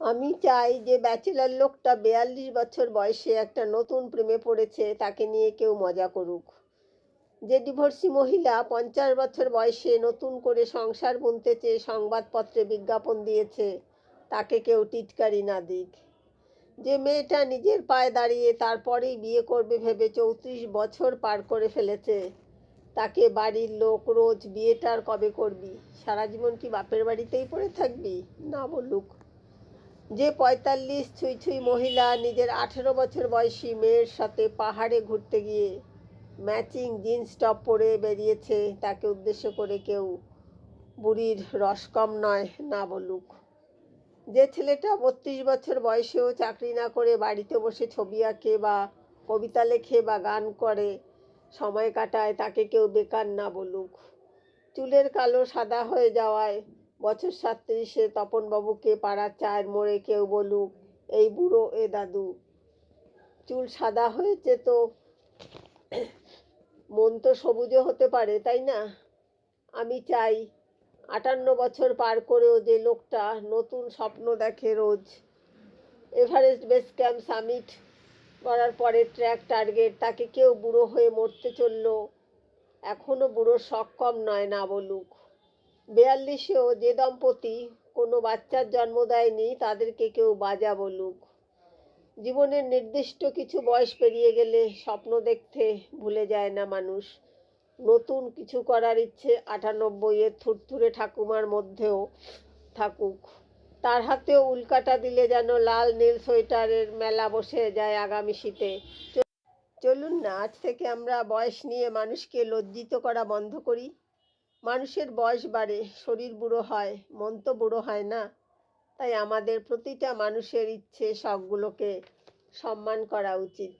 আমি চাই যে ব্যাচেলার লোকটা বেয়াল্লিশ বছর বয়সে একটা নতুন প্রেমে পড়েছে, তাকে নিয়ে কেউ মজা করুক। যে ডিভোর্সি মহিলা পঞ্চাশ বছর বয়সে নতুন করে সংসার বুনতে চেয়ে সংবাদপত্রে বিজ্ঞাপন দিয়েছে, তাকে কেউ টিটকারি না দিক। যে মেয়েটা নিজের পায়ে দাঁড়িয়ে তারপরেই বিয়ে করবে ভেবে চৌত্রিশ বছর পার করে ফেলেছে, তাকে বাড়ির লোক রোজ বিয়েটার কবে করবি? সারা জীবন কি বাপের বাড়িতেই পড়ে থাকবি? না বলুক। যে পঁয়তাল্লিশ ছুঁই ছুঁই মহিলা নিজের আঠেরো বছর বয়সী মেয়ের সাথে পাহাড়ে ঘুরতে গিয়ে ম্যাচিং জিন্স টপ পরে বেরিয়েছে, তাকে উদ্দেশ্য করে কেউ বুড়ির রস কম নয়, না বলুক। যে ছেলেটা বত্রিশ বছর বয়সেও চাকরি না করে বাড়িতে বসে ছবি আঁকে বা কবিতা লেখে বা গান করে, সময় কাটায়, তাকে কেউ বেকার না বলুক। চুলের কালো সাদা হয়ে যাওয়ায় বছর সাতত্রিশে তপনবাবুকে পাড়ার চায়ের মোড়ে কেউ বলুক, এই বুড়ো, এ দাদু। চুল সাদা হয়েছে তো, মন তো সবুজও হতে পারে, তাই না? আমি চাই আটান্ন বছর পার করেও যে লোকটা নতুন স্বপ্ন দেখে রোজ। এভারেস্ট বেস ক্যাম্প সামিট করার পরে ট্র্যাক টার্গেট, তাকে কেউ বুড়ো হয়ে মরতে চলল। এখনও বুড়োর শখ কম নয়, না বলুক। বেয়াল্লিশেও যে দম্পতি কোনো বাচ্চার জন্ম দেয়নি, তাদেরকে কেউ বাজা বলুক। জীবনের নির্দিষ্ট কিছু বয়স পেরিয়ে গেলে স্বপ্ন দেখতে ভুলে যায় না মানুষ। নতুন কিছু করার ইচ্ছে আটানব্বইয়ের থুরথুরে ঠাকুমার মধ্যেও থাকুক। তার হাতেও উল্কাটা দিলে যেন লাল নীল সোয়েটারের মেলা বসে যায় আগামী শীতে। চলুন না, আজ থেকে আমরা বয়স নিয়ে মানুষকে লজ্জিত করা বন্ধ করি। মানুষের বয়স বাড়ে, শরীর বুড়ো হয়, মন তো বুড়ো হয় না। তাই আমাদের প্রতিটা মানুষের ইচ্ছে সবগুলোকে সম্মান করা উচিত।